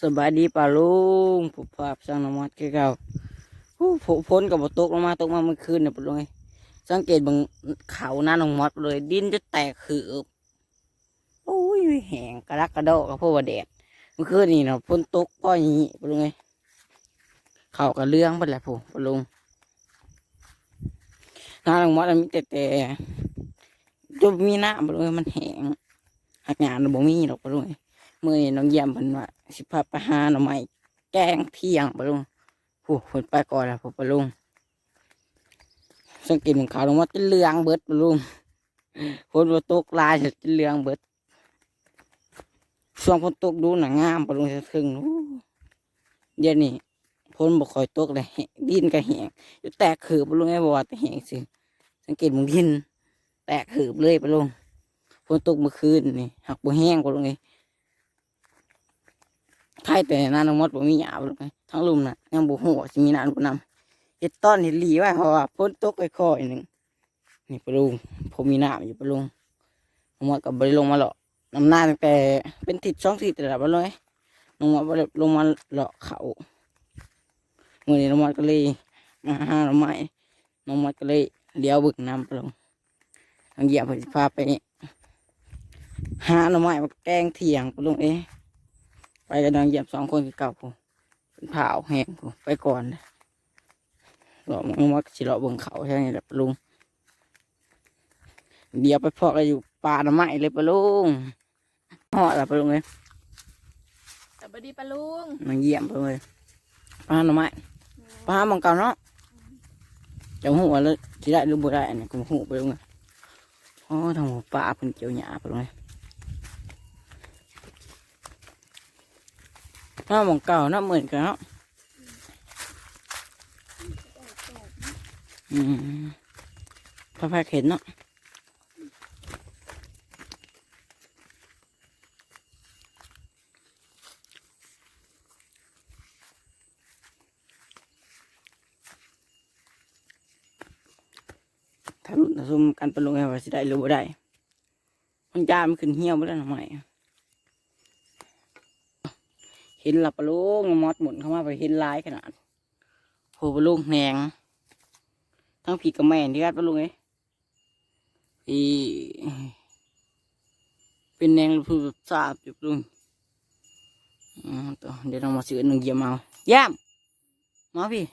สบายดีป่าลุงผู้ภาพสร้างนมัดเก่าผู้พ้นกับบตกลงมาตกมาเมื่อคืนเนี่ยป่าลุงไงสังเกตบางเขาหน้าน้องมอดเลยดินจะแตกคือโอ้ยแหงกระดักกระโดกกับพวกว่าแดดเมื่อคืนนี่เนาะพ้นตกก็อย่างนี้ป่าลุงไงเขากระเรื่องไปแหละผู้ป่าลุงหน้าน้องมอดมันมีแต่แต่จะมีหน้าป่าลุงมันแหงหักงานมันบ่มีหรอกป่าลุงไงมื่อนี้น้องเยี่ยมเพิ่นว่า สิพาไปหาหน่อไม้แกงเที่ยงปะลุงผู้เพิ่นไปก่อนล้วผู้ปะลุงสังเกตของเขาลงว่าจะเลืองเบิดปะลุงฝนว่าตกลายจะเลืองเบิดช่วงฝนตกดูหนังงามปะลุงจะครึ่งนู้เดี๋ยวนี้ฝนบ่คอยตกเลยดินก็แห้งจะแตกขืบปะลุงไอ้บอกว่าแต่แหงสิสังเกตมึงดิน แตกขืบเลยปะลุงฝนตกเมื่อคืนนี่หักบ่แห้งปะลุงไอ้ ใครแต่นานมดบ่มีหยาบเลยทั้งลุมน่ะยังบ่ฮู้ว่าสิมีนานบ่นำเฮ็ดต้อนเฮ็ดหลีไว้เพราะว่าฝนตกค่อยๆหนึงนี่ปลุงผมมีน้ำอยู่ปลุงน้องมดก็บ่ได้ลงมาหรอกน้ำหน้าตั้งแต่เป็นทิศสองทิศแต่ละบ่เลยน้องมดบ่ได้ลงมาเลาะเขามื้อนี้น้องมดก็เลยมาหาหน่อไม้น้องมดก็เลยเลี้ยวบึกน้ำปลุงน้องเหยียบเพิ่นสิพาไปหาหน่อไม้มาแกงเทียงปลุงเอ้ ไปกันดังเหยียบสองคนคือเก่าผมเป็นเผาแห้งผมไปก่อนนะหลอกมึงว่าสิหลอกเบิ่งเขาใช่ไหมล่ะปะลุง เดี๋ยวไปพอกอะไรอยู่ป่าหน่อไม้เลยปะลุงหอดละปะลุงเลยสวัสดีปะลุงมันเยี่ยมปะลุงเลยป่าหน่อไม้ป่ามังเก่าเนาะจะหัวแล้วสิได้หรือบ่ได้อันนี้กูหูปะลุงเลยอ๋อทางหัวป่าเพิ่นเกี่ยวหญ้าปะลุงเลย น้ามังเก่าน้าเหมือนกันเนาะอืมพระพายเข็นเนาะถ้ารุ่นถ้าซุ่มกันไปลงไงว่าสิได้หรือบ่ได้ มันยามมันขึ้นเหี่ยวไปแล้หน่อไม เห็นหลับปะลุงมอดหมุนเข้ามาไปเห็นลายขนาดโหปะลุงแหงทั้งผีกับแม่ที่กัดปะลุงเอ้ยอีเป็นแนงพูดสาบอยู่ปลุงอืมตัวเดี๋ยวเรามาซื้อหนึ่งเยี่ยมเอาย่ามมาพี่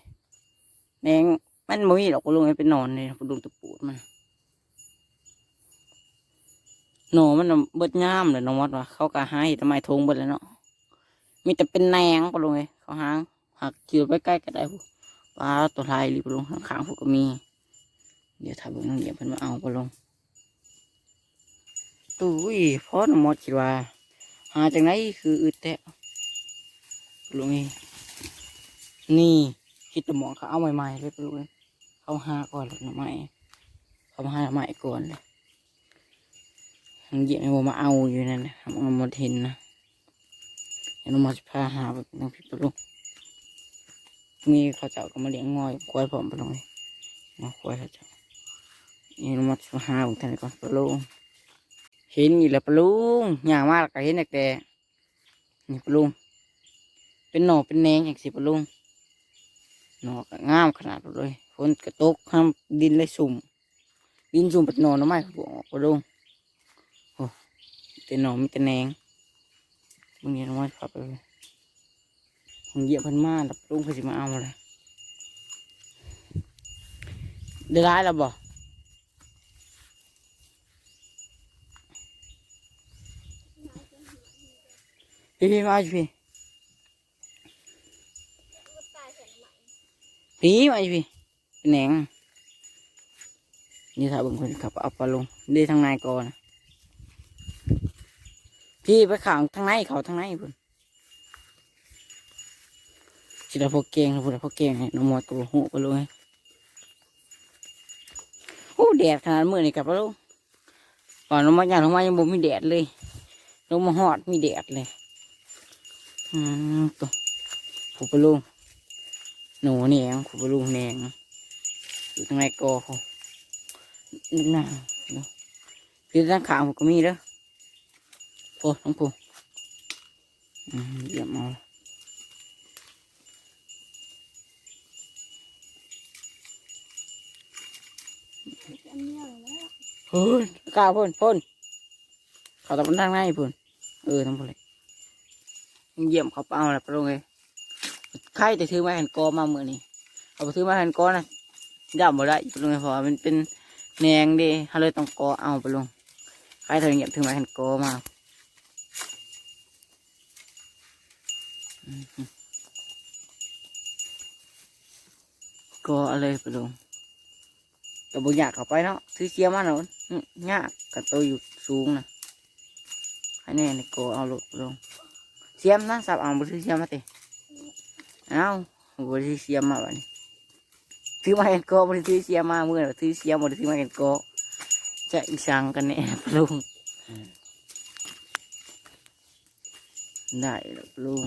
แนงมันม่มีหรอกปะลุงเอ้ยเป็นนอนเลยปะลุงตะปูดมันหนอมันเบิดย่ามเลยน้องวัดว่าเขาก็หาเห็ดทำไมทงเบิดแล้วเนาะ มีแต่เป็นแนงปลุงเอ้ยเขาหางหักเจือไปใกล้ก็ได้ปลาตัวลายรีบลงข้างๆพวกก็มี เดี๋ยวถ้าบิ่งน้งเดี๋ยวเพิ่นมาเอาไปลงตุ้ยพ่อน้องมดคิดว่า หาจากไหนคืออึดแตะลุงนี่นี่คิดแตะมองเขาเอาใหม่ๆเลยปลุงเอ้ยเขาหาก่อนหน่อไม้เขามาหาหน่ก่อนเลยน้องเหยียบไอ้บัวมาเอาอยู่นั่นนะน้องมดเห็นนะ ดี๋ยวน้องมดจะพาหาไปน้องพี่ปะลุงมีเขาเจ้าก็มาเลี้ยงงอยควายผมปะลุงเอ้ยมาควายเขาเจ้านี่เรามาหาของท่านก่อนปลาลุงเห็นอยู่แล้วปลาลุงย่างมากก็เห็นแต่นี่ปลาลุงเป็นหน่อเป็นแนงอย่างสิปลาลุงหน่อก็งามขนาดเลยฝนกระตกห้ามดินเลยสุ่มดินสุ่มเป็นหน่อหน่อไม้เขาบอกปลาลุงโอ้แต่หน่อมีแต่แนง บางทีเราไม่ขับไปเลยผมเหยียบพันมาแล้วปลาลุงเขาจะมาเอามาเลยได้ร้ายแล้วบ่พี่พี่มาสิพี่พี่มาสิพี่เป็นแหนงนี่ถ้าบิ่งคนขับเอาปลาลงดีทางในก่อนนะ พี่ไปขังทางในเขาทางในพุ่นสิได้พวกเก่งพุ่นได้พวกเก่งให้น้องมอดกับหูไปเลยโอ้แดดขนาดมือนี่กับปะลูกก่อนลงมาอย่างลงมายังบ่มีแดดเลยลงมาหอดมีแดดเลยอืมตัวผูไปลุงหนูนี่เองผูไปลุงแหนงอยู่ตรงไหนกอเขานี่น่าพี่ด้านขางผมก็มีเด้อ โอ้ต้องปูเยี่ยมเอาพูนกล้าพูนพูนเขาต้องนทางง่ายพูนเออทั้งหมดเลยเยี่ยมเขาเอาละปรงเลยใครแต่ถือมาหันกอมาเมื่อนี้เอาไปถือมาหันกอนะย่ำหมดได้ปรงเลยพอาะมันเป็นแนงดีเขาเลยต้องกอเอาไปลงใครถึงเยี่ยมถือมาหันกอมา กออะไรไปลงก็บ่อยากเข้าไปเนาะซื้อเสียมาเนาะอื้อยากกับตัวอยู่สูงนะให้แน่นี่ก็เอาลงลงเสียมนะสับเอาบ่ซื้อเสียมมาติเอาบ่ซื้อเสียมมาบัดนี้ซื้อมาเห็นก็บ่ได้ซื้อเสียมมาเมื่อซื้อเสียมบ่ได้ซื้อมาเห็นก็จะอีสังกันแน่ลุงได้แล้วลุง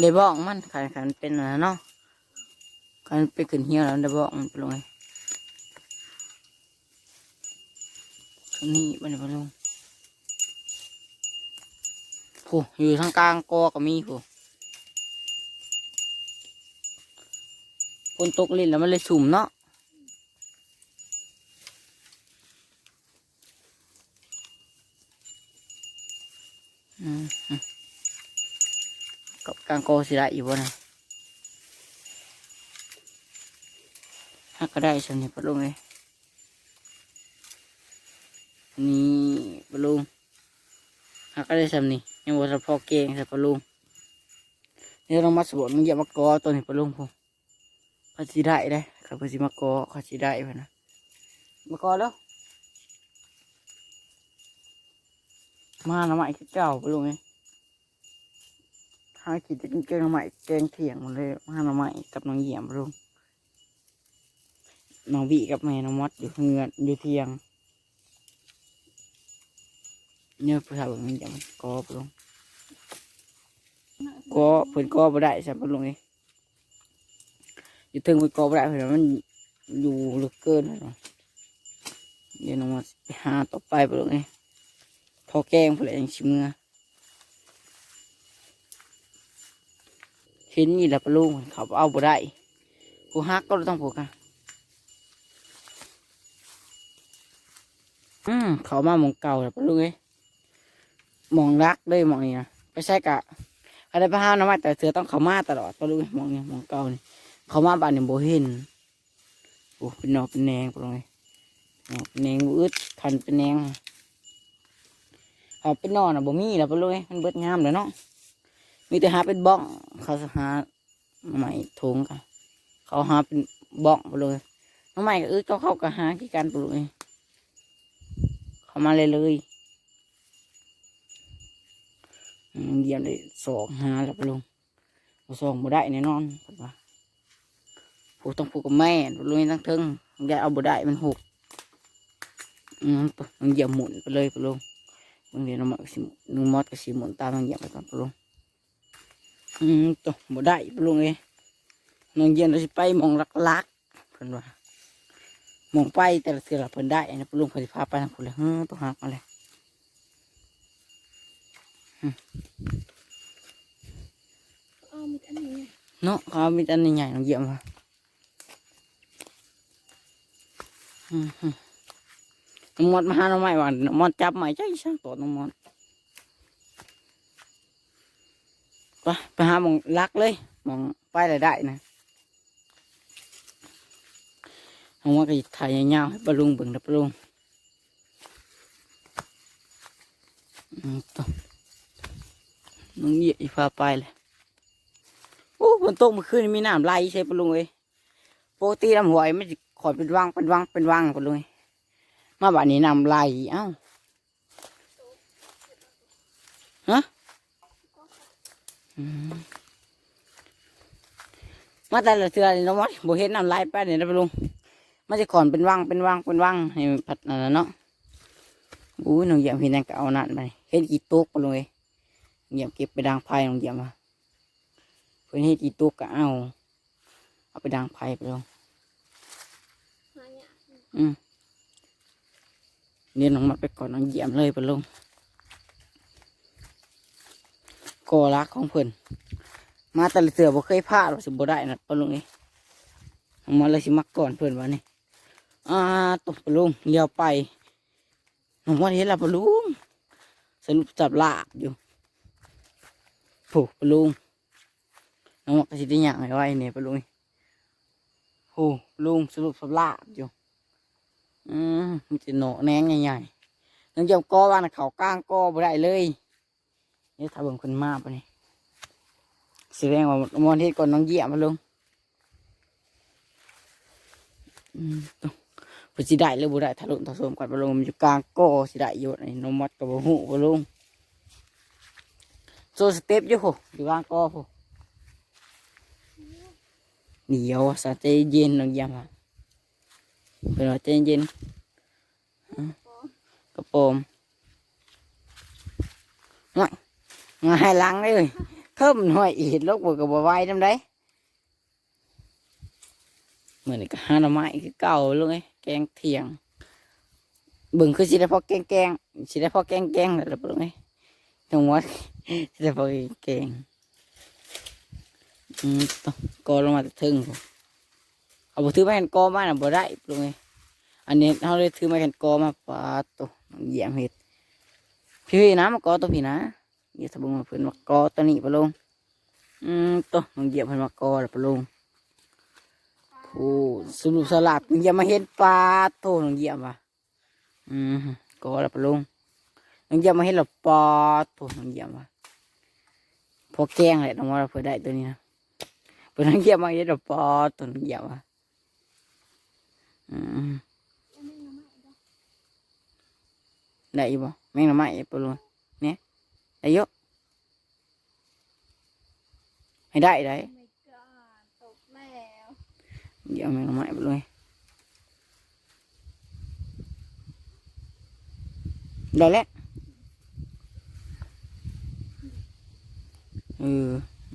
ได้บอกมันขันขันเป็นอะไรเนาะขันไปขึ้นเหี่ยวแล้วได้บอกมันไปลงไงนนี้มันไปลงโอ้อยู่ทางกลางกอก็มีโอ้ฝนตกลิ้นแล้วมันเลยสุ่มเนาะอืมางโกสิได้อยู่บ่นะถ้าก็ได้สำเนียปลุงเลยนี่ปลุงถ้าก็ได้สำนียังว่าจะพอเก่งแต่ปลุงนี่เรามาสบดมึงอย่ามากอตัวนี้ปลุงผมเขาสิได้ได้เขาสิมากอเขาสิได้ไปนะมากอแล้วมาหน่อไม้คือเจ้าปลุงเอ้ย หากินกินแกงหน่แกงเถียงหมดเลยหาหน่อไม้กับน้องเหยี่ยมลุงน้องบีกับแม่น้องมดอยู่เฮือนอยู่เทียงเนี่ยผู้สาวมันจะมันกอบลงกอเพิ่นกอบ่ได้ใช่ปะลุงนี่อยู่ถึงมันกอบ่ได้เพิ่นมันอยู่ลึกเกินแล้วเนาะเดี๋ยวน้องมดไปหาต่อไปปะลุงนี่พอแกงเพิ่นเลยยังชิมเงือ เห็นนี่แหละปลุงเขาเอาบ่ได้ผู้ฮักก็ต้องผูกกันอืมเขามาหมองเก่าแล้วปลุงเอ้ยหมองรักเลยหมองนี้นะไม่ใช่กะอะไรพะห้าวนะมาแต่เสือต้องเขามาตลอดปลุงเอ้ยหมองนี้หมองเก่านี่เขามาบ้านเนี่ยโบเห็นโอ้เป็นนอเป็นแนงปลุงเอ้ยนอเป็นแนงบ่อึดคันเป็นแนงเขาเป็นนอนอะบ่มีแล้วปลุงเอ้ยมันเบิดงามเลยเนาะ มีแต่หาเป็นบ้อง เขาหาใหม่ทงกันเขาหาเป็นบ้องไปเลยน้องใหม่ก็เออเขาเข้าก็หาที่การปลูกเลยเขามาเลยเลยเยี่ยมเลยสองหาแล้วปลงสองบ่ได้แน่นอนเพิ่นว่าผูกต้องผูกกับแม่ปลุงตั้งเทิงอย่าเอาบ่ได้มันหกมันเหยียบหมุนไปเลยไปลงบางทีน้องมอดก็สิน้องมอดก็สิหมุนตามมันเหยียบไปก่อนไปลง อืมตัวบ่ได้ปลุงเอ้ยน้องเย็นเราสิไปหมองลักๆเพิ่นว่าหมองไปแต่ละเทื่อละเพิ่นได้นะปลุงเพิ่นสิพาไปทางพุ่นเลยเฮ้อตัวหักมาเลยอ้าวมีอันนี้ไงเนาะเขามีแต่อันใหญ่ๆน้องเยี่ยมว่ะอืมฮึน้องมอดมาหาน้องไม้ว่าน้องมอดจับไม้ใจช่างตัวน้องมอด ไปไปหาหมองลักเลยหมองไปได้ได้นะเอาว่าก็ถ่ายยาวให้ปลาลุงเบิ่งนะปลาลุงอืมต่อน้องเหยียบอีพาไปเลยโอ้ฝนตกเมื่อคืนมีน้ำไหลใช่ปลาลุงเอ้ยปกติน้ำหวยไม่ขอยเป็นวังเป็นวังเป็นวังปลาลุงเอ้ยมาบ้านนี้น้ำไหลเอ้าฮะ มมาแต่ละเทือนี่น้องมดบ่เห็นน้ำไหลไปเนี่ยนะปลาลุงมันจะขอนเป็นว่างเป็นว่างเป็นว่างให้มันพัดนั่นน่ะเนาะอุ้ยน้องเหยี่ยมเห็นยังก็เอานั่นไปเห็นกี่ตุกไปเลยเหยี่ยมเก็บไปดังไพ่น้องเหยี่ยมมาเพื่อนเห็นกี่ตุกก็เอาเอาไปดังไพ่ไปลงหาเนี่ยอืมเนี่ยน้องมาไปก่อนน้องเหยี่ยมเลยไปลง กอรักของเพื่อนมาแต่ละเสือบ่เคยพลาดว่าสิบ่ได้นะปะลุงนี่มาเลยสิมักก่อนเพื่อนวะนี่อ่าตบปลุงเลี้ยวไปน้องวันเห็นละปะลุงสรุปจับลาบอยู่โผปะลุงน้องว่าก็สิได้หยังไงไว้เนี่ยปะลุงโหลุงสรุปจับลาบอยู่อืมมันจะโหนแนงใหญ่ๆน้องยำกอว่านะเขาก้างกอบ่ได้เลย นี่ถ้าเบิ่งคนมาปะนี่แดงว่ามอนเทศก่อนน้องเยี่ยมมาลงอืมต้องเพนสิได้หรือบ่ได้ถ้าลงถ้าสมก่อนมาลงมันอยู่กลางกอสิได้อยู่ไอ้นองมอดกับบ่ฮู้บ่ลงโซสเต็ปอยู่โหอยู่กลางกอโหเดี๋ยวสะใจเย็นน้องเยี่ยมอะเพื่อนว่าใจเย็นกระโปรงง่าย ง่ายหลังเลยเพิ่มหน่อยอีกลกบวกกับบัวไว้ทำได้เหมือนกับหาหน่อไม้คือเก่าเลยแกงเถียงเบิ่งคือสิได้พอแกงแกงสิได้พอแกงแกงแล้วปะเลยจังหวัดสิได้พอแกงอืมต้องกอลงมาแต่ถึงพุ่นเอาไปถือไม้แผ่นกอมาน่ะบ่ได้ปรุงไงอันนี้เขาเลยถือไม้แผ่นกอมาปาดตัวเหยี่ยมเห็ดพี่พี่นะมากอตัวพี่นะ เหยี่ยมสบุงเพิ่นมากอตัวนี้ปะลงอืมตัวน้องเหยียบเพิ่นมากอแล้วปะลงโอ้สรุปสลัดน้องเหยียบมาเห็นปลาโตน้องเหยียบว่ะอืมกอแล้วปะลงน้องเหยียบมาเห็นแล้วปลาโตน้องเหยียบว่ะพอแกงแหละน้องว่าเราเพื่อได้ตัวนี้นะเพื่อนน้องเหยียบมาเห็นแล้วปลาโตัวน้องเหยียบว่ะอืมได้ยู่บ่แมงหน่อไม้ปลุงเนี่ยได้เยอะไม้ปลุงได้แล้วเออแมง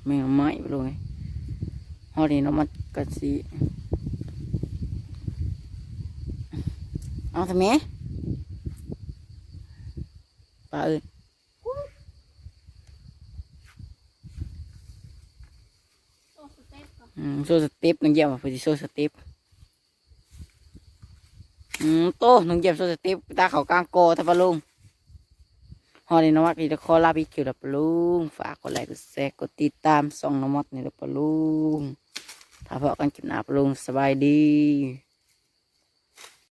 หน่อไม้ปลุงฮอดนี่เนาะมันกะสิเอาทำไมปลาเอ้ยโอ้สเต็ปก่อนอืมโซสเต็ปน้องเยี่ยมว่าเพื่อสิโซสเต็ปอืมโตน้องเยี่ยมโซสเต็ปตาเขากลางโกทับปะลุงฮอดนี่นวัดนี่จะขอลาพี่คิวทับปะลุงฝากกดไลค์กดแชร์กดติดตามส่องนวัดนี่ทับปะลุงถ้าพอกันคลิปหน้าปะลุงสบายดี